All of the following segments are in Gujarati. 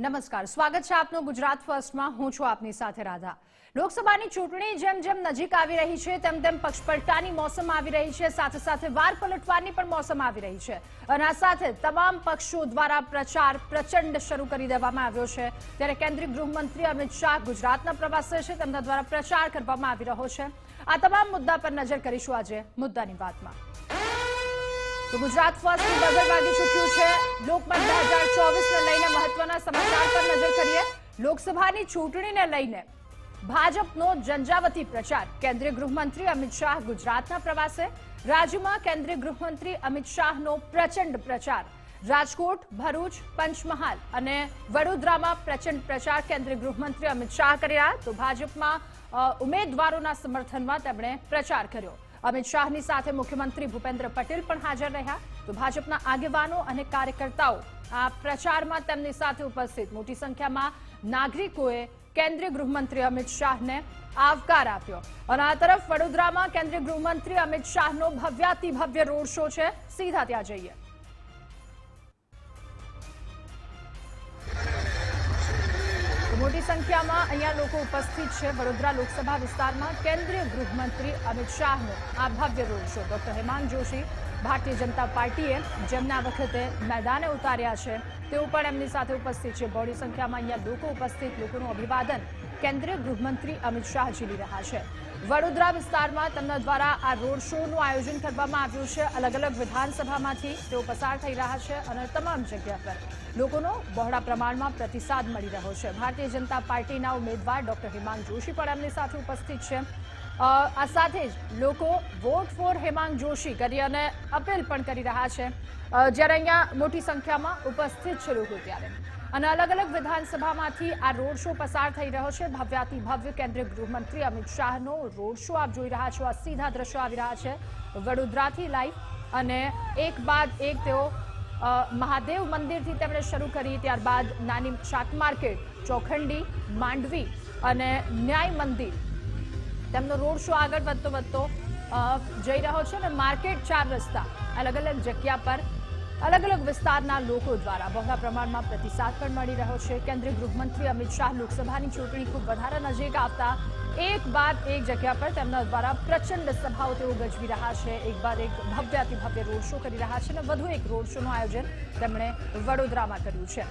નમસ્કાર. સ્વાગત છે આપનું ગુજરાત ફર્સ્ટમાં. હું છું આપની સાથે રાધા. લોકસભાની ચૂંટણી જેમ જેમ નજીક આવી રહી છે, તેમ તેમ પક્ષપલટાની મોસમ આવી રહી છે. સાથે સાથે વાર પલટવાની પણ મોસમ આવી રહી છે. અને આ સાથે તમામ પક્ષો દ્વારા પ્રચાર પ્રચંડ શરૂ કરી દેવામાં આવ્યો છે. ત્યારે કેન્દ્રીય ગૃહમંત્રી અમિત શાહ ગુજરાતના પ્રવાસે છે. તેમના દ્વારા પ્રચાર કરવામાં આવી રહ્યો છે. આ તમામ મુદ્દા પર નજર કરીશું આજે મુદ્દાની વાતમાં. તો ગુજરાત ફર્સ્ટ બજર વાગી ચૂક્યું છે. લોકમત બે હજાર ચોવીસને લઈને મહત્વના સમાચાર પર નજર કરીએ. લોકસભાની ચૂંટણીને લઈને ભાજપનો જંજાવતી પ્રચાર. કેન્દ્રીય ગૃહમંત્રી અમિત શાહ ગુજરાતના પ્રવાસે. રાજ્યમાં કેન્દ્રીય ગૃહમંત્રી અમિત શાહનો પ્રચંડ પ્રચાર. રાજકોટ, ભરૂચ, પંચમહાલ અને વડોદરામાં પ્રચંડ પ્રચાર કેન્દ્રીય ગૃહમંત્રી અમિત શાહ કરી રહ્યા. તો ભાજપમાં ઉમેદવારોના સમર્થનમાં તેમણે પ્રચાર કર્યો. અમિત શાહની સાથે મુખ્યમંત્રી ભૂપેન્દ્ર પટેલ પણ હાજર રહ્યા. તો ભાજપના આગેવાનો અને કાર્યકર્તાઓ આ પ્રચારમાં તેમની સાથે ઉપસ્થિત. મોટી સંખ્યામાં નાગરિકોએ કેન્દ્રીય ગૃહમંત્રી અમિત શાહને આવકાર આપ્યો. અને આ તરફ વડોદરામાં કેન્દ્રીય ગૃહમંત્રી અમિત શાહનો ભવ્યાતિ ભવ્ય રોડ શો છે. સીધા ત્યાં જઈએ. મોટી સંખ્યામાં અહીંયા લોકો ઉપસ્થિત છે. વડોદરા લોકસભા વિસ્તારમાં કેન્દ્રીય ગૃહમંત્રી અમિત શાહનો આ ભવ્ય road show. Doctor Hemang Joshi Bharatiya Janata પાર્ટીએ જેમના વખતે મેદાને ઉતાર્યા છે, તેઓ પણ એમની સાથે ઉપસ્થિત છે. બહોળી સંખ્યામાં અહીંયા લોકો ઉપસ્થિત. લોકોનું અભિવાદન કેન્દ્રીય ગૃહમંત્રી અમિત શાહ ઝીલી રહ્યા છે. વડોદરા વિસ્તારમાં તેમના દ્વારા આ રોડ શોનું આયોજન કરવામાં આવ્યું છે. અલગ અલગ વિધાનસભામાંથી તેઓ પસાર થઈ રહ્યા છે અને તમામ જગ્યા પર લોકોનો બહોળા પ્રમાણમાં પ્રતિસાદ મળી રહ્યો છે. ભારતીય જનતા પાર્ટીના ઉમેદવાર ડોક્ટર હિમાંગ જોશી પણ એમની સાથે ઉપસ્થિત છે. આ સાથે જ લોકો વોટ ફોર હેમાંગ જોશી કરી અને અપીલ પણ કરી રહ્યા છે. જ્યારે અહીંયા મોટી સંખ્યામાં ઉપસ્થિત છે લોકો ત્યારે. અને અલગ અલગ વિધાનસભામાંથી આ રોડ શો પસાર થઈ રહ્યો છે. ભવ્યાતિ ભવ્ય કેન્દ્રીય ગૃહમંત્રી અમિત શાહનો રોડ શો આપ જોઈ રહ્યા છો. આ સીધા દ્રશ્યો આવી રહ્યા છે વડોદરાથી લાઈવ અને એક બાદ એક તેઓ મહાદેવ મંદિરથી તેમણે શરૂ કરી ત્યારબાદ નાની શાક માર્કેટ, ચોખંડી, માંડવી અને ન્યાય મંદિર. તેમનો રોડ શો આગળ વધતો વધતો જઈ રહ્યો છે અને માર્કેટ ચાર રસ્તા અલગ અલગ જગ્યા પર અલગ અલગ વિસ્તારના લોકો દ્વારા બહોળા પ્રમાણમાં પ્રતિસાદ પણ મળી રહ્યો છે. કેન્દ્રીય ગૃહમંત્રી અમિત શાહ લોકસભાની ચૂંટણી ખૂબ વધારે નજીક આવતા એક બાદ એક જગ્યા પર તેમના દ્વારા પ્રચંડ સભાઓ તેઓ ગજવી રહ્યા છે. એક બાદ એક ભવ્યાતિ ભવ્ય રોડ શો કરી રહ્યા છે અને વધુ એક રોડ શોનું આયોજન તેમણે વડોદરામાં કર્યું છે.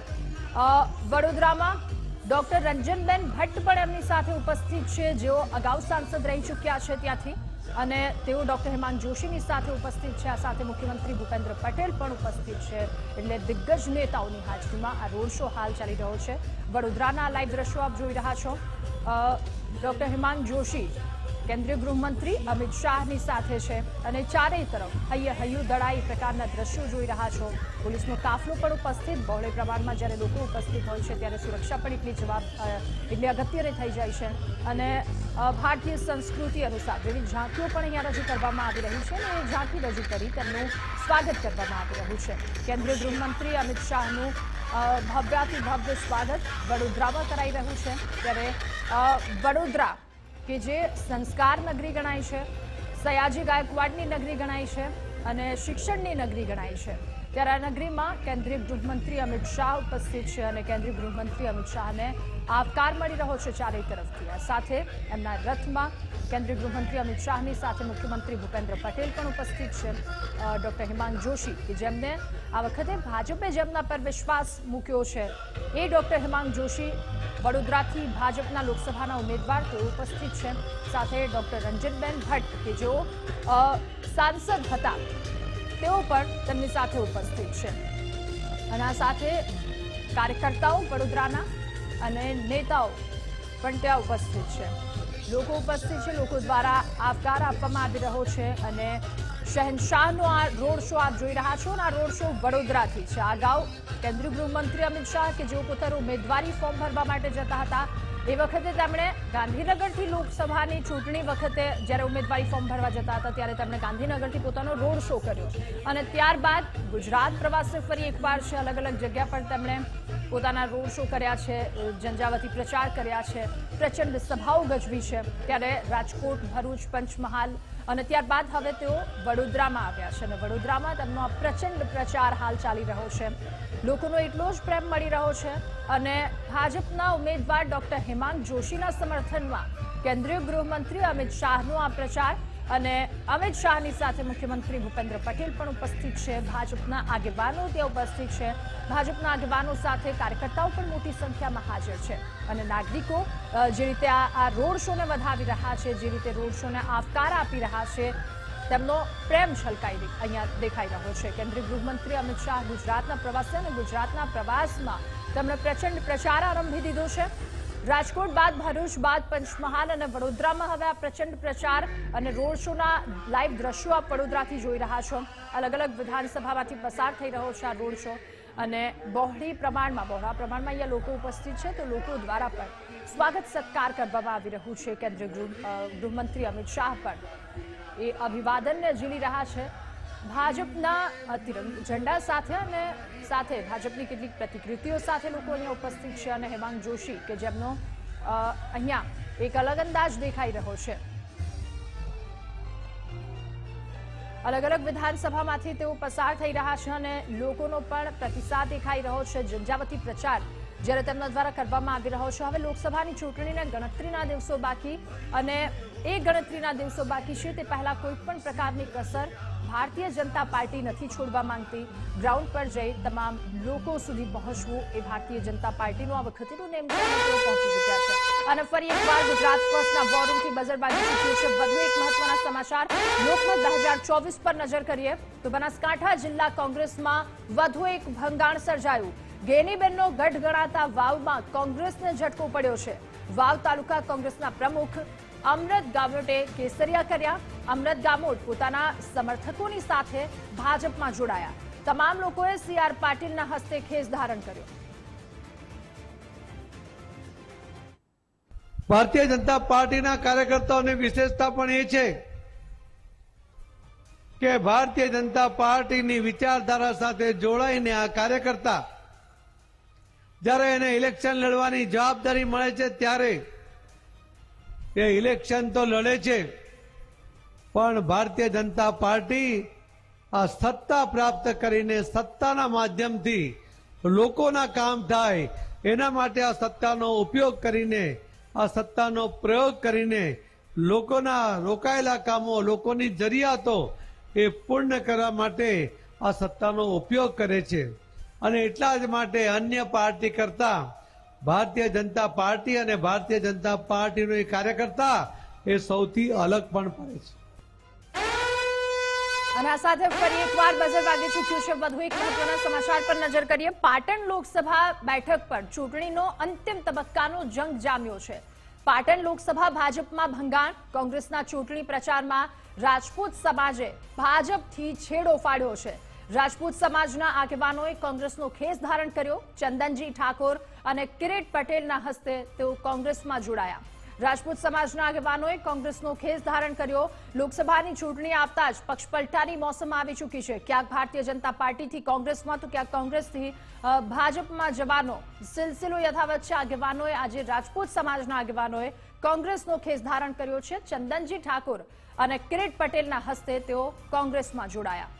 વડોદરામાં ડોક્ટર રંજનબેન ભટ્ટ પણ એમની સાથે ઉપસ્થિત છે. જેઓ અગાઉ સાંસદ રહી ચૂક્યા છે ત્યાંથી. અને તેઓ ડોક્ટર હેમાંગ જોશીની સાથે ઉપસ્થિત છે. આ સાથે મુખ્યમંત્રી ભૂપેન્દ્ર પટેલ પણ ઉપસ્થિત છે. એટલે દિગ્ગજ નેતાઓની હાજરીમાં આ રોડ શો હાલ ચાલી રહ્યો છે. વડોદરાના લાઈવ દ્રશ્યો આપ જોઈ રહ્યા છો. ડોક્ટર હેમાંગ જોશી કેન્દ્રીય ગૃહમંત્રી અમિત શાહની સાથે છે અને ચારેય તરફ હૈયે હૈયું દડાઈ પ્રકારના દ્રશ્યો જોઈ રહ્યા છો. પોલીસનો કાફલો પણ ઉપસ્થિત. બહોળે પ્રમાણમાં જ્યારે લોકો ઉપસ્થિત હોય છે ત્યારે સુરક્ષા પણ એટલી જવાબ એટલી અગત્યની થઈ જાય છે. અને ભારતીય સંસ્કૃતિ અનુસાર વિવિધ ઝાંખીઓ પણ અહીંયા રજૂ કરવામાં આવી રહી છે અને ઝાંકી રજૂ કરી તેમનું સ્વાગત કરવામાં આવી રહ્યું છે. કેન્દ્રીય ગૃહમંત્રી અમિત શાહનું ભવ્યાથી ભવ્ય સ્વાગત વડોદરામાં કરાઈ રહ્યું છે. ત્યારે વડોદરા કે જે સંસ્કાર નગરી ગણાય છે, સયાજી ગાયકવાડની નગરી ગણાય છે અને શિક્ષણની નગરી ગણાય છે. ત્યારે આ નગરીમાં કેન્દ્રીય ગૃહમંત્રી અમિત શાહ ઉપસ્થિત છે અને કેન્દ્રીય ગૃહમંત્રી અમિત શાહને આવકાર મળી રહ્યો છે ચારેય તરફથી. આ સાથે એમના રથમાં કેન્દ્રીય ગૃહમંત્રી અમિત શાહની સાથે મુખ્યમંત્રી ભૂપેન્દ્ર પટેલ પણ ઉપસ્થિત છે. ડૉક્ટર હિમાંગ જોશી, કે જેમને આ વખતે ભાજપે જેમના પર વિશ્વાસ મૂક્યો છે. એ ડોક્ટર હિમાંગ જોશી વડોદરાથી ભાજપના લોકસભાના ઉમેદવાર તેઓ ઉપસ્થિત છે. સાથે ડોક્ટર રંજનબેન ભટ્ટ, કે જેઓ સાંસદ હતા. તેઓ પણ તેમની સાથે ઉપસ્થિત છે. અને આ સાથે કાર્યકર્તાઓ વડોદરાના અને નેતાઓ પણ ત્યાં ઉપસ્થિત છે. લોકો ઉપસ્થિત છે, લોકો દ્વારા આવકાર આપવામાં આવી રહ્યો છે અને શહેનશાહનો આ રોડ શો આપ જોઈ રહ્યા છો અને આ રોડ શો વડોદરાથી છે. અગાઉ કેન્દ્રીય ગૃહમંત્રી અમિત શાહ કે જેઓ પોતાનું ઉમેદવારી ફોર્મ ભરવા માટે જતા હતા એ વખતે તેમણે ગાંધીનગરથી લોકસભાની ચૂંટણી વખતે જ્યારે ઉમેદવારી ફોર્મ ભરવા જતા હતા, ત્યારે તેમણે ગાંધીનગરથી પોતાનો રોડ શો કર્યો. અને ત્યારબાદ ગુજરાત પ્રવાસે ફરી એકવાર છે, અલગ અલગ જગ્યા પર તેમણે પોતાના રોડ શો કર્યા છે, ઝંઝાવતી પ્રચાર કર્યા છે, પ્રચંડ સભાઓ ગજવી છે. ત્યારે રાજકોટ, ભરૂચ, પંચમહાલ અને ત્યારબાદ હવે તેઓ વડોદરામાં આવ્યા છે અને વડોદરામાં તેમનો આ પ્રચંડ પ્રચાર હાલ ચાલી રહ્યો છે. લોકોનો એટલો જ પ્રેમ મળી રહ્યો છે અને ભાજપના ઉમેદવાર ડોક્ટર હેમાંગ જોશીના સમર્થનમાં કેન્દ્રીય ગૃહમંત્રી અમિત શાહનો આ પ્રચાર અને અમિત શાહની સાથે મુખ્યમંત્રી ભૂપેન્દ્ર પટેલ પણ ઉપસ્થિત છે. ભાજપના આગેવાનો ત્યાં ઉપસ્થિત છે. ભાજપના આગેવાનો સાથે કાર્યકર્તાઓ પણ મોટી સંખ્યામાં હાજર છે અને નાગરિકો જે રીતે આ રોડ શોને વધાવી રહ્યા છે, જે રીતે રોડ શોને આવકાર આપી રહ્યા છે, તેમનો પ્રેમ છલકાઈ અહીંયા દેખાઈ રહ્યો છે. કેન્દ્રીય ગૃહમંત્રી અમિત શાહ ગુજરાતના પ્રવાસે અને ગુજરાતના પ્રવાસમાં તેમણે પ્રચંડ પ્રચાર આરંભી દીધો છે. રાજકોટ બાદ ભરૂચ બાદ પંચમહાલ અને વડોદરામાં હવે આ પ્રચંડ પ્રચાર અને રોડ શોના લાઈવ દ્રશ્યો આપ વડોદરાથી જોઈ રહ્યા છો. અલગ અલગ વિધાનસભામાંથી પસાર થઈ રહ્યો છે આ રોડ શો. અને બહોળી પ્રમાણમાં, બહોળા પ્રમાણમાં અહીંયા લોકો ઉપસ્થિત છે તો લોકો દ્વારા પણ સ્વાગત સત્કાર કરવામાં આવી રહ્યું છે. કેન્દ્રીય ગૃહ ગૃહમંત્રી અમિત શાહ પણ એ અભિવાદનને ઝીલી રહ્યા છે. ભાજપના તિરંગ ઝંડા સાથે અને સાથે ભાજપની કેટલીક પ્રતિકૃતિઓ સાથે લોકો અહીંયા ઉપસ્થિત છે અને હેમાંગ જોશી કે જેમનો અહીંયા એક અલગ અંદાજ દેખાઈ રહ્યો છે. અલગ અલગ વિધાનસભામાંથી તેઓ પસાર થઈ રહ્યા છે અને લોકોનો પણ પ્રતિસાદ દેખાઈ રહ્યો છે. ઝંઝાવતી પ્રચાર જ્યારે તેમના દ્વારા કરવામાં આવી રહ્યો છે. હવે લોકસભાની ચૂંટણીના ગણતરીના દિવસો બાકી અને એ ગણતરીના દિવસો બાકી છે તે પહેલાં કોઈ પણ પ્રકારની કસર ભારતીય જનતા પાર્ટી નથી છોડવા માંગતી. ગ્રાઉન્ડ પર જઈ તમામ લોકો સુધી પહોંચવું એ ભારતીય જનતા પાર્ટીનું આ વખતેનું નેમ પહોંચી ચૂક્યા છે. અને ફરી એકવાર ગુજરાત ફર્સ્ટના વોરરૂમથી બઝરબાજી ચૂક્યું છે વધુ એક મહત્વના સમાચાર. લોકમત બે હજાર ચોવીસ પર નજર કરીએ તો બનાસકાંઠા જિલ્લા કોંગ્રેસમાં વધુ એક ભંગાણ સર્જાયું. ગેનીબેનનો ગઢ ગણાતા વાવમાં કોંગ્રેસને ઝટકો પડ્યો છે. વાવ તાલુકા કોંગ્રેસના પ્રમુખ અમૃત ગામોટે કેસરિયા કર્યા. અમૃત ગામોટ પોતાના સમર્થકોની સાથે ભાજપમાં જોડાયા. તમામ લોકોએ સીઆર પાટીલના હસ્તે ખેસ ધારણ કર્યો. ભારતીય જનતા પાર્ટીના કાર્યકર્તાઓની વિશેષતા પણ એ છે કે ભારતીય જનતા પાર્ટીની વિચારધારા સાથે જોડાઈને આ કાર્યકર્તા જ્યારે એને ઇલેક્શન લડવાની જવાબદારી મળે છે ત્યારે એ ઇલેક્શન તો લડે છે. પણ ભારતીય જનતા પાર્ટી આ સત્તા પ્રાપ્ત કરીને સત્તાના માધ્યમથી લોકોના કામ થાય, એના માટે આ સત્તાનો ઉપયોગ કરીને, આ સત્તાનો પ્રયોગ કરીને લોકોના રોકાયેલા કામો, લોકોની જરૂરિયાતો એ પૂર્ણ કરવા માટે આ સત્તાનો ઉપયોગ કરે છે. અને એટલા જ માટે અન્ય પાર્ટી કરતા ભારતીય જનતા પાર્ટી અને ભારતીય જનતા પાર્ટીનો એ કાર્યકર્તા એ સૌથી અલગ પણ પડે છે. અને આ સાથે ફરી એકવાર બઝર વાગી ચૂક્યું છે. વધુ એક મહત્વના સમાચાર પર નજર કરીએ. પાટણ લોકસભા બેઠક પર ચૂંટણીનો અંતિમ તબક્કાનો જંગ જામ્યો છે. પાટણ લોકસભા ભાજપમાં ભંગાણ, કોંગ્રેસના ચૂંટણી પ્રચારમાં રાજપૂત સમાજે ભાજપથી છેડો ફાડ્યો છે. રાજપૂત સમાજના આગેવાનોએ કોંગ્રેસનો ખેસ ધારણ કર્યો. ચંદનજી ઠાકોર અને કિરીટ પટેલના હસ્તે તેઓ કોંગ્રેસમાં જોડાયા. રાજપૂત સમાજના આગેવાનોએ કોંગ્રેસનો ખેસ ધારણ કર્યો. લોકસભાની ચૂંટણી આવતા જ પક્ષપલટાની મોસમ આવી ચૂકી છે. ક્યાંક ભારતીય જનતા પાર્ટીથી કોંગ્રેસમાં તો ક્યાંક કોંગ્રેસથી ભાજપમાં જવાનો સિલસિલો યથાવત છે. આગેવાનોએ આજે રાજપૂત સમાજના આગેવાનોએ કોંગ્રેસનો ખેસ ધારણ કર્યો છે. ચંદનજી ઠાકોર અને કિરીટ પટેલના હસ્તે તેઓ કોંગ્રેસમાં જોડાયા.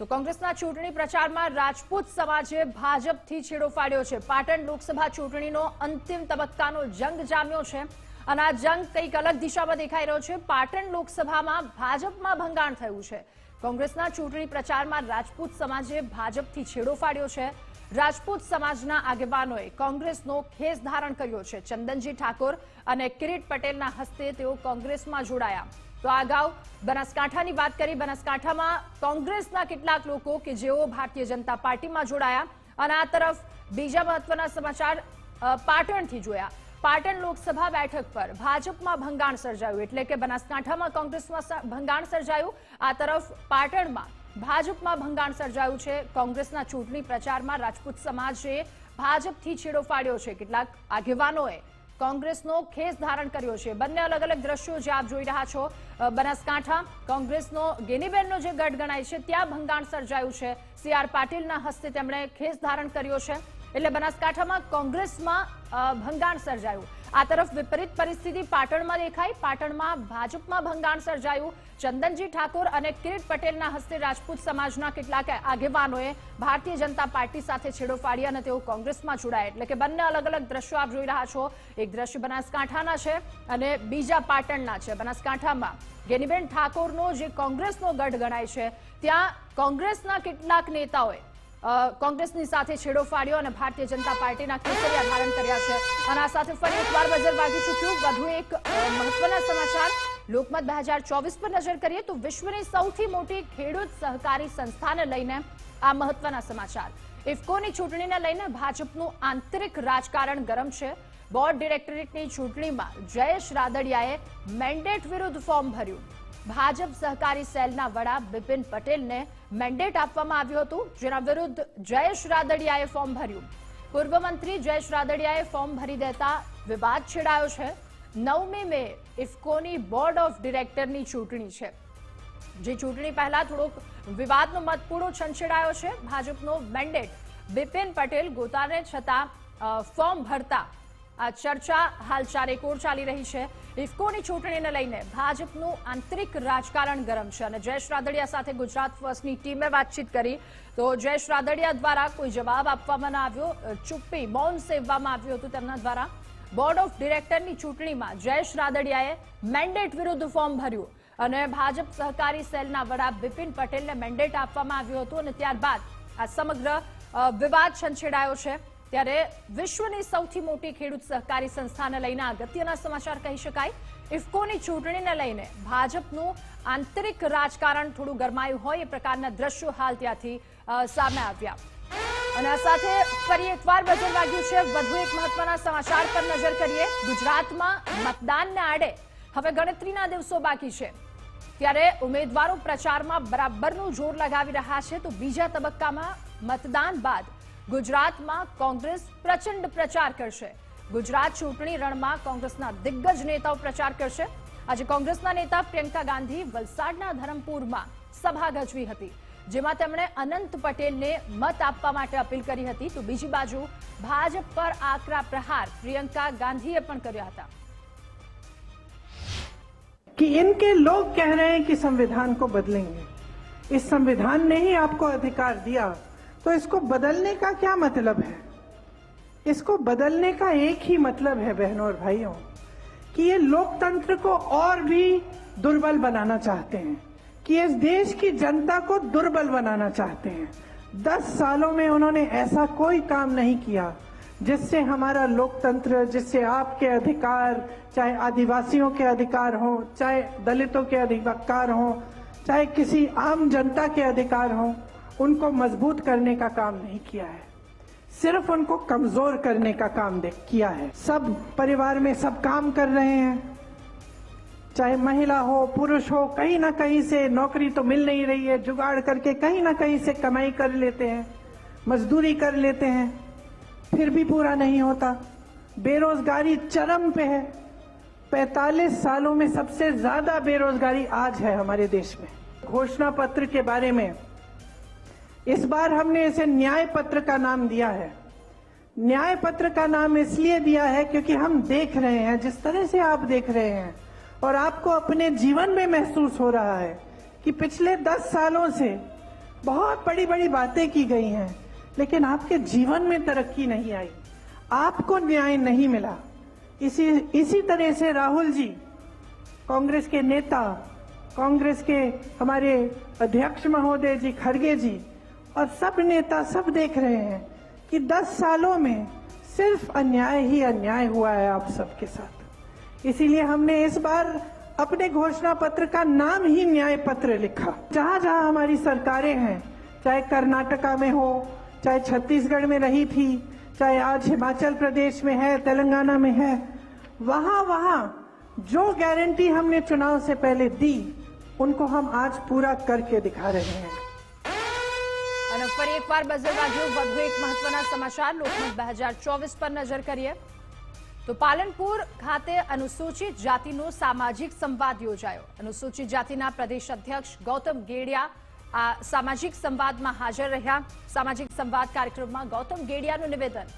તો કોંગ્રેસના ચૂંટણી પ્રચારમાં રાજપૂત સમાજે ભાજપથી છેડો ફાડ્યો છે. પાટણ લોકસભા ચૂંટણીનો અંતિમ તબક્કાનો જંગ જામ્યો છે અને આ જંગ કંઈક અલગ દિશામાં દેખાઈ રહ્યો છે. પાટણ લોકસભામાં ભાજપમાં ભંગાણ થયું છે. કોંગ્રેસના ચૂંટણી પ્રચારમાં રાજપૂત સમાજે ભાજપથી છેડો ફાડ્યો છે. રાજપૂત સમાજના આગેવાનોએ કોંગ્રેસનો ખેસ ધારણ કર્યો છે. ચંદનજી ઠાકોર અને કિરીટ પટેલના હસ્તે તેઓ કોંગ્રેસમાં જોડાયા. તો આ અગાઉ બનાસકાંઠાની વાત કરી, બનાસકાંઠામાં કોંગ્રેસના કેટલાક લોકો કે જેઓ ભારતીય જનતા પાર્ટીમાં જોડાયા અને આ તરફ બીજા મહત્વના સમાચાર પાટણથી જોયા. પાટણ લોકસભા બેઠક પર ભાજપમાં ભંગાણ સર્જાયું, એટલે કે બનાસકાંઠામાં કોંગ્રેસમાં ભંગાણ સર્જાયું. આ તરફ પાટણમાં ભાજપમાં ભંગાણ સર્જાયું છે. કોંગ્રેસના ચૂંટણી પ્રચારમાં રાજપૂત સમાજે ભાજપથી છેડો ફાડ્યો છે. કેટલાક આગેવાનોએ કોંગ્રેસનો ખેસ ધારણ કર્યો છે. બંને અલગ અલગ દ્રશ્યો જે આપ જોઈ રહ્યા છો. બનાસકાંઠા કોંગ્રેસનો ગેનીબેનનો જે ગઢ ગણાય છે, ત્યાં ભંગાણ સર્જાયું છે. સી આર પાટીલના હસ્તે તેમણે ખેસ ધારણ કર્યો છે. એટલે બનાસકાંઠામાં કોંગ્રેસમાં ભંગાણ સર્જાયું. આ તરફ વિપરીત પરિસ્થિતિ પાટણમાં દેખાઈ. પાટણમાં ભાજપમાં ભંગાણ સર્જાયું. ચંદનજી ઠાકોર અને કિરીટ પટેલના હસ્તે રાજપૂત સમાજના કેટલાક આગેવાનોએ ભારતીય જનતા પાર્ટી સાથે છેડો ફાડી અને તેઓ કોંગ્રેસમાં જોડાયા. એટલે કે બંને અલગ અલગ દ્રશ્યો આપ જોઈ રહ્યા છો. એક દ્રશ્ય બનાસકાંઠાના છે અને બીજા પાટણના છે. બનાસકાંઠામાં ગેનીબેન ઠાકોરનો જે કોંગ્રેસનો ગઢ ગણાય છે, ત્યાં કોંગ્રેસના કેટલાક નેતાઓએ કોંગ્રેસની સાથે છેડો ફાડ્યો અને ભારતીય જનતા પાર્ટીના કેસરિયા ધારણ કર્યા છે. અને આ સાથે ફરી એકવાર બજર વાગી ચૂક્યું. વધુ એક મહત્વના સમાચાર. લોકમત બે પર નજર કરીએ તો વિશ્વની સૌથી મોટી ખેડૂત સહકારી સંસ્થાને લઈને આ મહત્વના સમાચાર. ઇફકોની ચૂંટણીને લઈને ભાજપનું આંતરિક રાજકારણ ગરમ છે. બોર્ડ ડિરેક્ટરેટની ચૂંટણીમાં જયેશ રાદડિયાએ મેન્ડેટ વિરુદ્ધ ફોર્મ ભર્યું. ભાજપ સહકારી સેલના વડા બિપિન પટેલને મેન્ડેટ આપવામાં આવ્યું હતું, જેના વિરુદ્ધ જયેશ રાદડિયાએ ફોર્મ ભર્યું. પૂર્વ મંત્રી જયેશ રાદડિયાએ ફોર્મ ભરી દેતા વિવાદ છેડાયો છે. નવમી મે ઇફકોની બોર્ડ ઓફ ડિરેક્ટરની ચૂંટણી છે. જે ચૂંટણી પહેલા થોડોક વિવાદનો મતપૂડો છંછેડાયો છે. ભાજપનો મેન્ડેટ બિપિન પટેલ ગોતાને છતાં ફોર્મ ભરતા આ ચર્ચા હાલ ચારેકોર ચાલી રહી છે. ઇફકોની ચૂંટણીને લઈને ભાજપનું આંતરિક રાજકારણ ગરમ છે અને જયેશ રાદડિયા સાથે ગુજરાત ફર્સ્ટની ટીમે વાતચીત કરી તો જયેશ રાદડિયા દ્વારા કોઈ જવાબ આપવામાં આવ્યો. ચુપ્પી, મૌન સેવવામાં આવ્યું હતું તેમના દ્વારા. બોર્ડ ઓફ ડિરેક્ટરની ચૂંટણીમાં જયેશ રાદડિયાએ મેન્ડેટ વિરુદ્ધ ફોર્મ ભર્યું અને ભાજપ સહકારી સેલના વડા બિપિન પટેલને મેન્ડેટ આપવામાં આવ્યું હતું અને ત્યારબાદ આ સમગ્ર વિવાદ છંછેડાયો છે. ત્યારે વિશ્વની સૌથી મોટી ખેડૂત સહકારી સંસ્થાને લઈને અગત્યના સમાચાર કહી શકાય. ઇફકોની ચૂંટણીને લઈને ભાજપનું આંતરિક રાજકારણ થોડું ગરમાયું હોય એ પ્રકારના દ્રશ્યો હાલ ત્યાંથી સામે આવ્યા. અને આ સાથે ફરી એકવાર બજર વાગ્યું છે. વધુ એક મહત્વના સમાચાર પર નજર કરીએ. ગુજરાતમાં મતદાનને આડે હવે ગણતરીના દિવસો બાકી છે. ત્યારે ઉમેદવારો પ્રચારમાં બરાબરનું જોર લગાવી રહ્યા છે. તો બીજા તબક્કામાં મતદાન બાદ ગુજરાતમાં કોંગ્રેસ પ્રચંડ પ્રચાર કરશે. ગુજરાત ચૂંટણી રણમાં કોંગ્રેસના દિગ્ગજ નેતાઓ પ્રચાર કરશે. આજે કોંગ્રેસના નેતા પ્રિયંકા ગાંધી વલસાડના ધરમપુરમાં સભા ગજવી હતી. જેમાં તેમણે અનંત પટેલને મત આપવા માટે અપીલ કરી હતી તો બીજી બાજુ ભાજપ પર આકરા પ્રહાર પ્રિયંકા ગાંધીએ પણ કર્યા હતા कि इनके लोग कह रहे हैं कि संविधान को बदलेंगे इस संविधान ने ही आपको अधिकार दिया तो इसको बदलने का क्या मतलब है इसको बदलने का एक ही मतलब है बहनों और भाइयों कि ये लोकतंत्र को और भी दुर्बल बनाना चाहते हैं कि इस देश की जनता को दुर्बल बनाना चाहते हैं। दस सालों में उन्होंने ऐसा कोई काम नहीं किया, जिससे हमारा लोकतंत्र, जिससे आपके अधिकार, चाहे आदिवासियों के अधिकार हो, चाहे दलितों के अधिकार हो, चाहे किसी आम जनता के अधिकार हो, उनको मज़बूत करने का काम नहीं किया है। सिर्फ़ उनको कमज़ोर करने का काम किया है। सब परिवार में सब काम कर रहे हैं। चाहे महिला हो, पुरुष हो, कहीं ना कहीं से नौकरी तो मिल नहीं रही है। जुगाड़ करके कहीं ना कहीं से कमाई कर लेते हैं, मजदूरी कर लेते हैं, फिर भी पूरा नहीं होता। बेरोजगारी चरम पे है। 45 सालों में सबसे ज़्यादा बेरोजगारी आज है हमारे देश में। घोषणा पत्र के बारे में, इस बार हमने इसे न्याय पत्र का नाम दिया है। न्याय पत्र का नाम इसलिए दिया है क्योंकि हम देख रहे हैं, जिस तरह से आप देख रहे हैं और आपको अपने जीवन में महसूस हो रहा है कि पिछले दस सालों से बहुत बड़ी बड़ी बातें की गई हैं, लेकिन आपके जीवन में तरक्की नहीं आई। आपको न्याय नहीं मिला। इसी इसी तरह से राहुल जी, कांग्रेस के नेता, कांग्रेस के हमारे अध्यक्ष महोदय जी, खड़गे जी और सब नेता सब देख रहे हैं कि 10 सालों में सिर्फ़ अन्याय ही अन्याय हुआ है आप सबके साथ। इसीलिए हमने इस बार अपने घोषणा पत्र का नाम ही न्याय पत्र लिखा जहां जहां हमारी सरकारें हैं चाहे कर्नाटका में हो चाहे छत्तीसगढ़ में रही थी चाहे आज हिमाचल प्रदेश में है तेलंगाना में है वहां वहां जो गारंटी हमने चुनाव से पहले दी उनको हम आज पूरा करके दिखा रहे हैं અને ફરી એકવાર બઝર વાગ્યું વધુ એક મહત્વના સમાચાર લોકમત બે હજાર ચોવીસ પર નજર કરીએ તો પાલનપુર ખાતે અનુસૂચિત જાતિનો સામાજિક સંવાદ યોજાયો. અનુસૂચિત જાતિના પ્રદેશ અધ્યક્ષ ગૌતમ ગેડિયા આ સામાજિક સંવાદમાં હાજર રહ્યા. સામાજિક સંવાદ કાર્યક્રમમાં ગૌતમ ગેડિયાનું નિવેદન.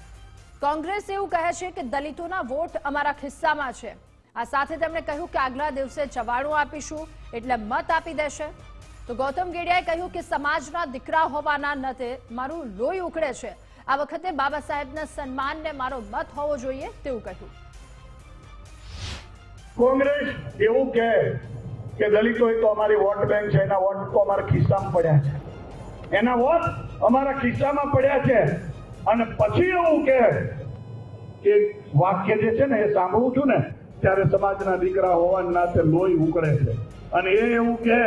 કોંગ્રેસ એવું કહે છે કે દલિતોના વોટ અમારા ખિસ્સામાં છે. આ સાથે તેમણે કહ્યું કે આગલા દિવસે ચવાણું આપીશું એટલે મત આપી દેશે. તો ગૌતમ ગેડિયાએ કહ્યું કે સમાજના દીકરા હોવાના નતે મારું લોહી ઉકળે છે. આ વખતે બાબા સાહેબના સન્માનને મારો મત હોવો જોઈએ તેવું કહ્યું. કોંગ્રેસ એવું કહે કે દલિતો તો અમારી વોટ બેંક છે, એના વોટ તો અમારા ખિસ્સામાં પડ્યા છે. એના વોટ અમારા ખિસ્સામાં પડ્યા છે. અને પછી એવું કહે કે વાક્ય જે છે ને, એ સાંભળું છું ને, ત્યારે સમાજના દીકરા હોવાના નાતે લોહી ઉકળે છે. અને એ એવું કહે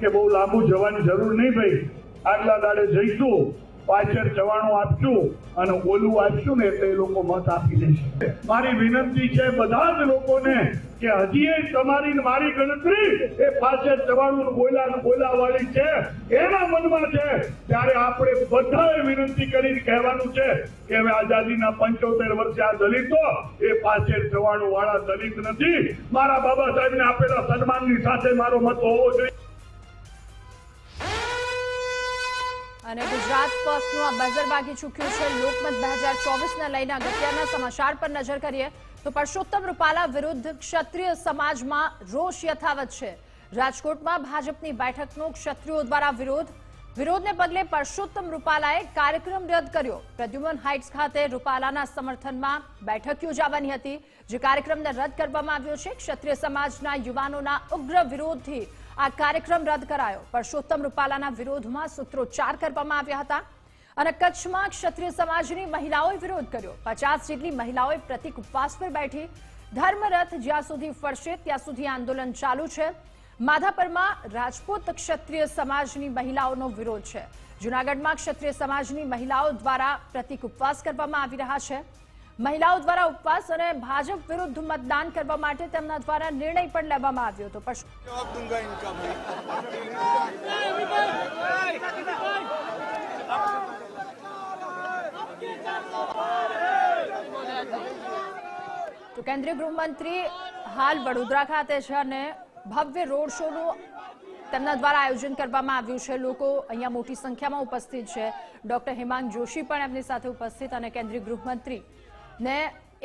કે બહુ લાંબુ જવાની જરૂર નહીં ભાઈ. આગલા દાડે જઈશું પાછળ જવાનું આપશું અને ઓલું આપશું ને એટલે એ લોકો મત આપી દેશે. મારી વિનંતી છે બધા જ લોકોને કે હજી તમારી મારી ગણતરી એ પાછળ જવાનું બોલા બોલા વાળી છે, એના મનમાં છે, ત્યારે આપણે બધાએ વિનંતી કરીને કહેવાનું છે કે હવે આઝાદીના પંચોતેર વર્ષે આ દલિતો એ પાછળ જવાનું વાળા દલિત નથી. મારા બાબા સાહેબને આપેલા સન્માનની સાથે મારો મત હોવો જોઈએ. અને ગુજરાત ફર્સ્ટનું આ બઝર વાગી ચૂક્યું છે. લોકમત બે હજાર ચોવીસને લઈને અગત્યના સમાચાર પર નજર કરીએ તો પરસોત્તમ રૂપાલા વિરુદ્ધ ક્ષત્રિય સમાજમાં રોષ યથાવત છે. રાજકોટમાં ભાજપની બેઠકનો ક્ષત્રિયો દ્વારા વિરોધ. વિરોધને પગલે પરસોત્તમ રૂપાલાએ કાર્યક્રમ રદ કર્યો. પ્રદ્યુમન હાઇટ્સ ખાતે રૂપાલાના સમર્થનમાં બેઠક યોજાવાની હતી, જે કાર્યક્રમને રદ કરવામાં આવ્યો છે. ક્ષત્રિય સમાજના યુવાનોના ઉગ્ર વિરોધથી આ કાર્યક્રમ રદ કરાયો. પરસોત્તમ રૂપાલાના વિરોધમાં સૂત્રોચ્ચાર કરવામાં આવ્યા હતા અને કચ્છમાં ક્ષત્રિય સમાજની મહિલાઓએ વિરોધ કર્યો. પચાસ જેટલી મહિલાઓએ પ્રતિક ઉપવાસ પર બેઠી. ધર્મરથ જ્યાં સુધી ફરશે, ત્યાં સુધી આંદોલન ચાલુ છે. માધાપરમાં રાજપૂત ક્ષત્રિય સમાજની મહિલાઓનો વિરોધ છે. જૂનાગઢમાં ક્ષત્રિય સમાજની મહિલાઓ દ્વારા પ્રતિક ઉપવાસ કરવામાં આવી રહ્યા છે. મહિલાઓ દ્વારા ઉપવાસ અને ભાજપ વિરુદ્ધ મતદાન કરવા માટે તેમના દ્વારા નિર્ણય પણ લેવામાં આવ્યો હતો. તો કેન્દ્રીય ગૃહમંત્રી હાલ વડોદરા ખાતે છે અને ભવ્ય રોડ શોનું તેમના દ્વારા આયોજન કરવામાં આવ્યું છે. લોકો અહીંયા મોટી સંખ્યામાં ઉપસ્થિત છે. ડોક્ટર હેમાંગ જોશી પણ એમની સાથે ઉપસ્થિત અને કેન્દ્રીય ગૃહમંત્રી ને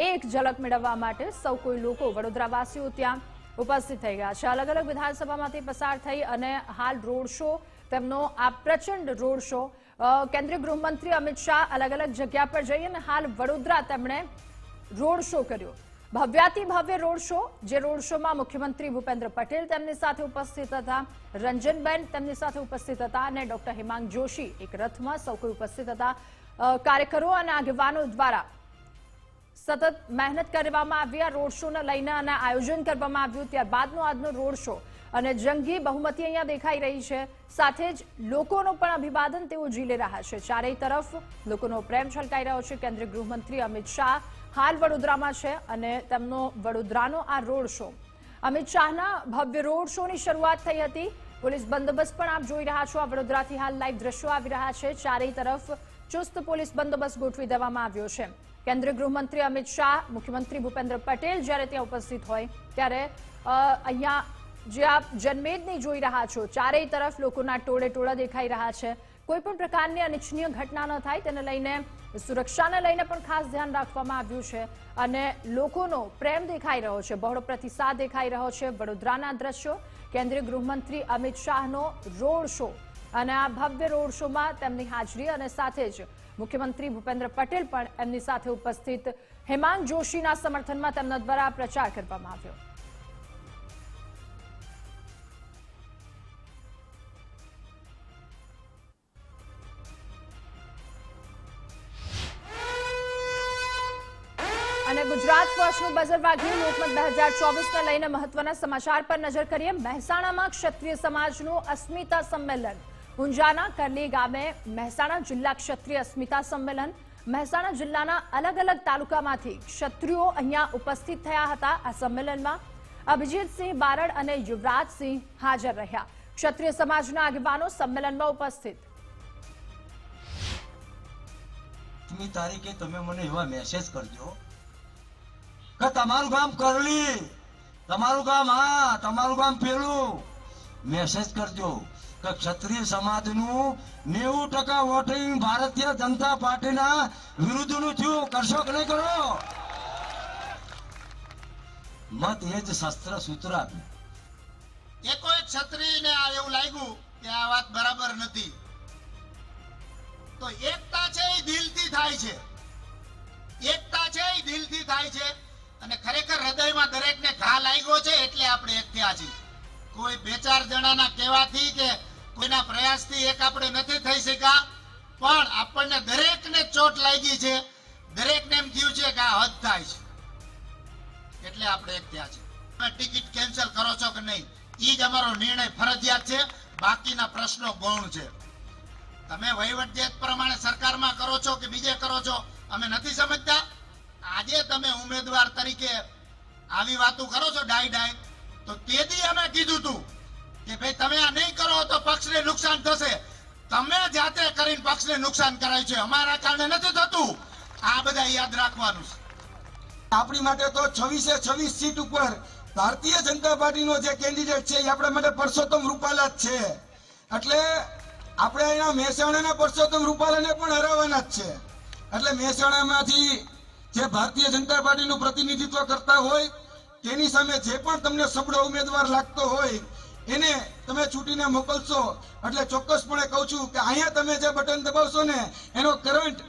એક ઝલક મેળવવા માટે સૌ કોઈ લોકો વડોદરાવાસીઓ ત્યાં ઉપસ્થિત થઈ ગયા છે. અલગ અલગ વિધાનસભામાંથી પસાર થઈ અને હાલ રોડ શો, તેમનો આ પ્રચંડ રોડ શો કેન્દ્રીય ગૃહમંત્રી અમિત શાહ અલગ અલગ જગ્યા પર જઈ અને હાલ વડોદરા તેમણે રોડ શો કર્યો. ભવ્યાતિ ભવ્ય રોડ શો, જે રોડ શોમાં મુખ્યમંત્રી ભૂપેન્દ્ર પટેલ તેમની સાથે ઉપસ્થિત હતા, રંજનબેન તેમની સાથે ઉપસ્થિત હતા અને ડોક્ટર હેમાંગ જોશી એક રથમાં સૌ કોઈ ઉપસ્થિત હતા. કાર્યકરો અને આગેવાનો દ્વારા સતત મહેનત કરવામાં આવી, આ રોડ શોને લઈને અને આયોજન કરવામાં આવ્યું, ત્યારબાદનો આજનો રોડ શો. અને જંગી બહુમતી અહીંયા દેખાઈ રહી છે. સાથે જ લોકોનો પણ અભિવાદન તેઓ ઝીલી રહ્યા છે. ચારેય તરફ લોકોનો પ્રેમ છલકાઈ રહ્યો છે. કેન્દ્રીય ગૃહમંત્રી અમિત શાહ હાલ વડોદરામાં છે અને તેમનો વડોદરાનો આ રોડ શો. અમિત શાહના ભવ્ય રોડ શોની શરૂઆત થઈ હતી. પોલીસ બંદોબસ્ત પણ આપ જોઈ રહ્યા છો. આ વડોદરાથી હાલ લાઈવ દ્રશ્યો આવી રહ્યા છે. ચારેય તરફ ચુસ્ત પોલીસ બંદોબસ્ત ગોઠવી દેવામાં આવ્યો છે. કેન્દ્રીય ગૃહમંત્રી અમિત શાહ, મુખ્યમંત્રી ભૂપેન્દ્ર પટેલ જ્યારે ત્યાં ઉપસ્થિત હોય, ત્યારે અહીંયા જે આપ જનમેદની જોઈ રહ્યા છો, ચારેય તરફ લોકોના ટોળે ટોળા દેખાઈ રહ્યા છે. કોઈ પણ પ્રકારની અનિચ્છનીય ઘટના ન થાય, તેને લઈને સુરક્ષાને લઈને પણ ખાસ ધ્યાન રાખવામાં આવ્યું છે. અને લોકોનો પ્રેમ દેખાઈ રહ્યો છે, બહોળો પ્રતિસાદ દેખાઈ રહ્યો છે. વડોદરાના દ્રશ્યો, કેન્દ્રીય ગૃહમંત્રી અમિત શાહનો રોડ શો. અને આ ભવ્ય રોડ શોમાં તેમની હાજરી અને સાથે જ મુખ્યમંત્રી ભૂપેન્દ્ર પટેલ પણ એમની સાથે ઉપસ્થિત. હેમાંગ જોશીના સમર્થનમાં તેમના દ્વારા પ્રચાર કરવામાં આવ્યો. અને ગુજરાત વર્ષનું બજર વાગ્યું. લોકમત બે હજાર ચોવીસને લઈને મહત્વના સમાચાર પર નજર કરીએ. મહેસાણામાં ક્ષત્રિય સમાજનું અસ્મિતા સંમેલન. ઊંઝાના કરલી ગામે મહેસાણા જિલ્લા ક્ષત્રિય અસ્મિતા સંમેલન, મહેસાણા જિલ્લાના અલગ અલગ તાલુકામાંથી ક્ષત્રિયો અહીંયા ઉપસ્થિત થયા હતા આ સંમેલનમાં. અભિજીતસિંહ બારડ અને યુવરાજસિંહ હાજર રહ્યા. ક્ષત્રિય સમાજના આગેવાનો સંમેલનમાં ઉપસ્થિત. આઠમી તારીખે તમે મને એવા મેસેજ કરજો કે તમારું ગામ કરલી, તમારું ગામ હા તમારું ગામ પેલું. મેસેજ કરજો. કે ક્ષત્રિય સમાજનું નેવું ટકા વોટિંગ ભારતીય જનતા પાર્ટીના વિરુદ્ધનું થયું. કરશો કે નહીં કરો? મત એ જ શસ્ત્ર સૂત્ર આપ્યું. તો એકતા છે દિલથી થાય છે. એકતા છે એ દિલથી થાય છે. અને ખરેખર હૃદયમાં દરેકને ઘા લાગ્યો છે એટલે આપણે એક થયા છીએ. કોઈ બે ચાર જણાના કહેવાથી કે કોઈના પ્રયાસથી એક આપણે નથી થઈ શક્યા. પણ આપણને દરેકને ચોટ લાગી છે. દરેકને એમ થયું છે કે આ હદ થાય છે. એટલે આપણે એક થયા છે. તમે ટિકિટ કેન્સલ કરો છો કે નહીં? ઈ જ અમારો નિર્ણય ફરજિયાત છે. બાકીના પ્રશ્નો ગૌણ છે. તમે વહીવટ જે પ્રમાણે સરકારમાં કરો છો કે બીજે કરો છો? અમે નથી સમજતા. આજે તમે ઉમેદવાર તરીકે આવી વાતો કરો છો ડાય ડાય તો તેથી અમે કીધું તું. કે ભાઈ, તમે આ નહીં કરો તો પક્ષને નુકસાન થશે. તમે જાતે કરીને પક્ષને નુકસાન કરાય છે. અમારા કારણે નથી થતું. આ બધા યાદ રાખવાનું છે. આપણી માટે તો છવ્વીસે છવ્વીસ સીટ ઉપર ભારતીય જનતા પાર્ટીનો જે કેન્ડિડેટ છે એ આપણા માટે પરસોત્તમ રૂપાલા જ છે. એટલે આપણે અહીંયા મહેસાણાના પરસોત્તમ રૂપાલાને પણ હરાવવાના જ છે. એટલે મહેસાણામાંથી જે ભારતીય જનતા પાર્ટીનું પ્રતિનિધિત્વ કરતા હોય, તેની સામે જે પણ તમને સબળો ઉમેદવાર લાગતો હોય એને તમે છૂટીને મોકલશો. એટલે ચોક્કસપણે કહું છું કે અહીંયા તમે જે બટન દબાવશો ને, એનો કરંટ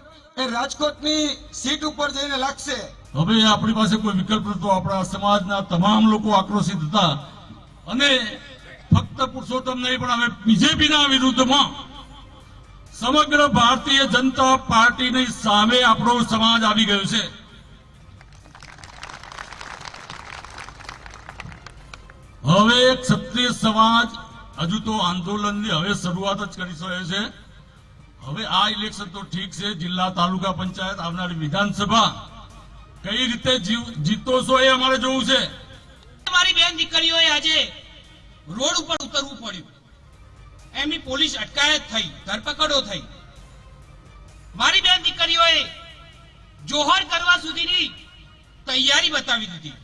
એ રાજકોટની સીટ ઉપર જઈને લાગશે. હવે આપણી પાસે કોઈ વિકલ્પ નતો આપણા સમાજના તમામ લોકો આક્રોશિત હતા અને ફક્ત પુરુષોત્તમ નહીં, પણ હવે બીજેપીના વિરુદ્ધમાં સમગ્ર ભારતીય જનતા પાર્ટીની સામે આપણો સમાજ આવી ગયો છે. હવે ક્ષત્રિય સમાજ, હજુ તો આંદોલનની હવે શરૂઆત જ કરી શકે છે. હવે આ ઇલેક્શન તો ઠીક છે, જિલ્લા તાલુકા પંચાયત આવનારી વિધાનસભા કઈ રીતે જીતો છો એ અમારે જોવું છે. મારી બેન દીકરીઓએ આજે રોડ ઉપર ઉતરવું પડ્યું. એમની પોલીસ અટકાયત થઈ, ધરપકડો થઈ. મારી બેન દીકરીઓએ જોહર કરવા સુધીની તૈયારી બતાવી દીધી.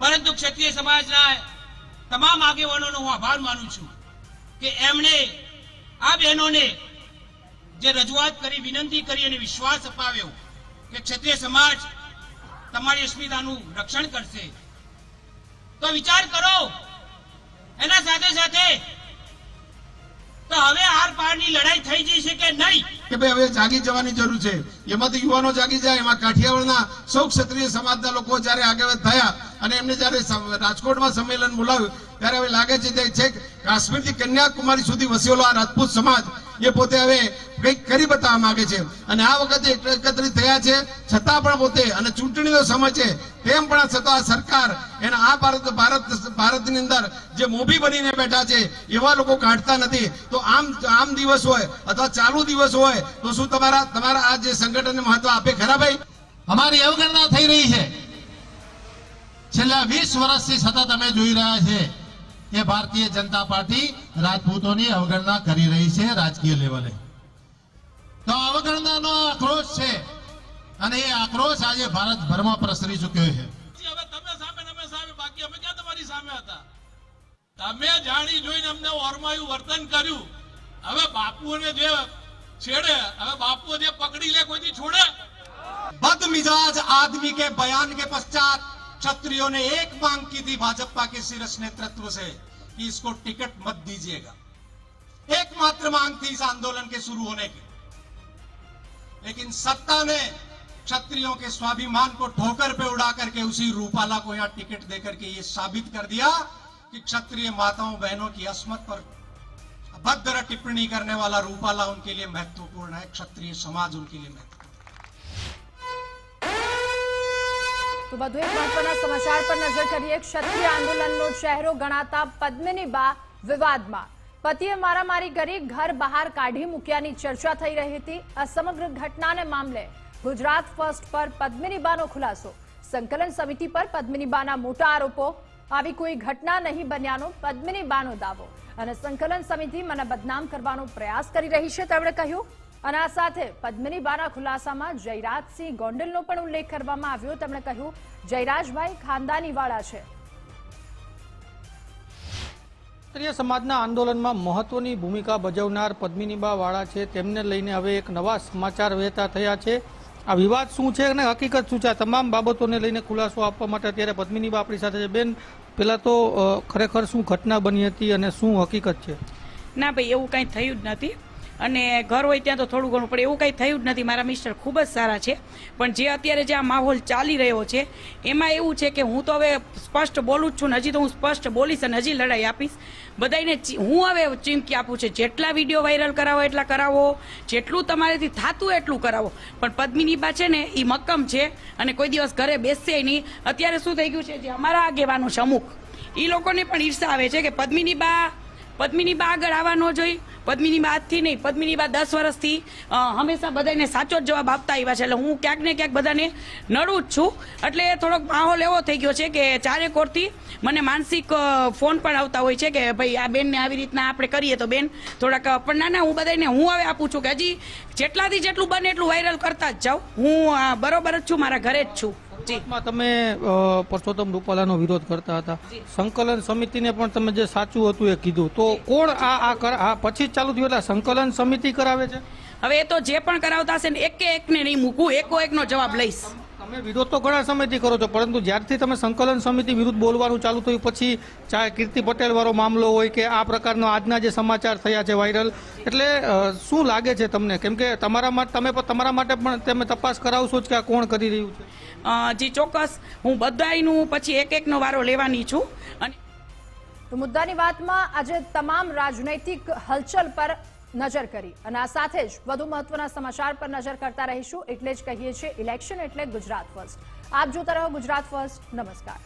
પરંતુ ક્ષત્રિય સમાજના તમામ આગેવાનોનો હું આભાર માનું છું કે એમણે આ બહેનોને જે રજૂઆત કરી, વિનંતી કરી અને વિશ્વાસ અપાવ્યો કે ક્ષત્રિય સમાજ તમારી અસ્મિતાનું રક્ષણ કરશે. તો વિચાર કરો, એના સાથે સાથે તો હવે આર પારની લડાઈ થઈ જશે કે નહીં? કે ભાઈ હવે જાગી જવાની જરૂર છે. એમાં તો યુવાનો જાગી જાય, એમાં કાઠિયાવાડના સૌ ક્ષત્રિય સમાજના લોકો જ્યારે આગળ થયા અને એમને જ્યારે રાજકોટમાં સંમેલન બોલાવ્યું, ત્યારે હવે લાગે છે કે છેક કાશ્મીરથી કન્યાકુમારી સુધી વસેલો આ રાજપૂત સમાજ. એ પોતે હવે કંઈક કરી બતાવવા માંગે છે. અને આ વખતે એકત્રિત થયા છે. છતાં પણ પોતે અને ચૂંટણીનો સમય છે. તેમ પણ છતાં સરકાર એના આ ભારત ભારત, ભારતની અંદર જે મોભી બનીને બેઠા છે, એવા લોકો કાઢતા નથી. તો આમ આમ દિવસ હોય અથવા ચાલુ દિવસ હોય, તો શું તમારા તમારા આ જે સંગઠનને મહત્વ આપે ખરા ભાઈ? અમારી અવગણના થઈ રહી છે. છેલ્લા વીસ વર્ષથી સતત અમે જોઈ રહ્યા છે કે ભારતીય જનતા પાર્ટી રાજપૂતોની અવગણના કરી રહી છે રાજકીય લેવલે. તો અવગણનાનો આક્રોશ છે અને એ આક્રોશ આજે ભારતભરમાં પ્રસરી ચુક્યો છે. તમે જાણી જોઈને અમને ઓરમાયું વર્તન કર્યું. હવે બાપુને જે છેડે હવે બાપુ જે પકડી લે કોઈથી છોડે? બદમિજાજ આદમી કે બયાન કે પશ્ચાત क्षत्रियों ने एक मांग की थी भाजपा के शीर्ष नेतृत्व से कि इसको टिकट मत दीजिएगा। एकमात्र मांग थी इस आंदोलन के शुरू होने की। लेकिन सत्ता ने क्षत्रियों के स्वाभिमान को ठोकर पे उड़ा करके उसी रूपाला को यहाँ टिकट देकर के ये साबित कर दिया कि क्षत्रिय माताओं, बहनों की अस्मत पर अभद्र टिप्पणी करने वाला रूपाला उनके लिए महत्वपूर्ण है, क्षत्रिय समाज उनके लिए महत्वपूर्ण તો વધુ એક મહત્વના સમાચાર પર નજર કરીએ. ક્ષત્રિય આંદોલનનો ચહેરો ગણાતા પદ્મિની બા વિવાદમાં. પતિએ મારામારી કરી ઘર બહાર કાઢી મૂક્યાની ચર્ચા થઈ રહી હતી. આ સમગ્ર ઘટનાને મામલે ગુજરાત ફર્સ્ટ પર પદ્મિની બાનો ખુલાસો. સંકલન સમિતિ પર પદ્મિની બાના મોટા આરોપો. આવી કોઈ ઘટના નહીં બન્યાનો પદ્મિની બાનો દાવો. અને સંકલન સમિતિ મને બદનામ કરવાનો પ્રયાસ કરી રહી છે, તેમણે કહ્યું. અને આ સાથે પદ્મિની બાના ખુલાસામાં જયરાજસિંહ ગોંડલનો પણ ઉલ્લેખ કરવામાં આવ્યો. તેમણે કહ્યું જયરાજભાઈ ખાનદાની વાળા છે. ક્ષત્રિય સમાજના આંદોલનમાં મહત્વની ભૂમિકા ભજવનાર પદ્મિનીબા વાળા છે. તેમને લઈને હવે એક નવા સમાચાર વહેતા થયા છે. આ વિવાદ શું છે અને હકીકત શું છે? તમામ બાબતોને લઈને ખુલાસો આપવા માટે અત્યારે પદ્મિનીબા આપણી સાથે છે. બેન પહેલાં તો ખરેખર શું ઘટના બની હતી અને શું હકીકત છે? ના ભાઈ એવું કાંઈ થયું જ નથી. અને ઘર હોય ત્યાં તો થોડું ઘણું પણ એવું કંઈ થયું જ નથી. મારા મિસ્ટર ખૂબ જ સારા છે. પણ જે અત્યારે જે આ માહોલ ચાલી રહ્યો છે, એમાં એવું છે કે હું તો હવે સ્પષ્ટ બોલું જ છું હજી તો હું સ્પષ્ટ બોલીશ અને હજી લડાઈ આપીશ. બધાને હું હવે ચીમકી આપું છું, જેટલા વીડિયો વાયરલ કરાવો એટલા કરાવો. જેટલું તમારેથી થાતું એટલું કરાવો. પણ પદ્મિની બા છે ને એ મક્કમ છે અને કોઈ દિવસ ઘરે બેસશે નહીં. અત્યારે શું થઈ ગયું છે, જે અમારા આગેવાનો છે અમુક એ લોકોને પણ ઈર્ષા આવે છે કે પદ્મિની બા પદ્મિની બા આગળ આવવા ન જોઈ. પદ્મિની બા આજથી નહીં. પદ્મિની બા દસ વર્ષથી હંમેશા બધાને સાચો જ જવાબ આપતા આવ્યા છે. એટલે હું ક્યાંક ને ક્યાંક બધાને નડું જ છું. એટલે થોડોક માહોલ એવો થઈ ગયો છે કે ચારે કોરથી મને માનસિક ફોન પણ આવતા હોય છે કે ભાઈ, આ બેનને આવી રીતના આપણે કરીએ તો બેન થોડાક પણ ના ના હું બધાને હું હવે આપું છું કે હજી જેટલાથી જેટલું બને એટલું વાયરલ કરતા જ જાઉં હું બરોબર જ છું, મારા ઘરે જ છું. જી. તમે પરસોત્તમ રૂપાલાનો વિરોધ કરતા હતા. સંકલન સમિતિને પણ તમે જે સાચું હતું એ કીધું. તો કોણ આ આ પછી ચાલુ થયું એટલે સંકલન સમિતિ કરાવે છે? હવે એ તો જે પણ કરાવતા હશે ને એકે એકને નહીં મૂકું એકો એકનો જવાબ લઈશ. તમે વિરોધ તો ઘણા સમયથી કરો છો પરંતુ જ્યારથી તમે સંકલન સમિતિ વિરુદ્ધ બોલવાનું ચાલુ થયું પછી ચાહે કીર્તિ પટેલ વાળો મામલો હોય કે આ પ્રકારનો આજના જે સમાચાર થયા છે વાયરલ એટલે શું લાગે છે તમને? કેમ કે તમારા માટે તમે પણ- તમારા માટે પણ તમે તપાસ કરાવશો જ કે આ કોણ કરી રહ્યું છે? જી ચોક્કસ. હું બધાયનું પછી એક એકનો વારો લેવાની છું. અને તો મુદ્દાની વાતમાં આજે તમામ રાજનૈતિક હલચલ પર નજર કરી. અને આ સાથે જ વધુ મહત્વના સમાચાર પર નજર કરતા રહીશું. એટલે જ કહીએ છીએ, ઇલેક્શન એટલે ગુજરાત ફર્સ્ટ. આપ જોતા રહો ગુજરાત ફર્સ્ટ. નમસ્કાર.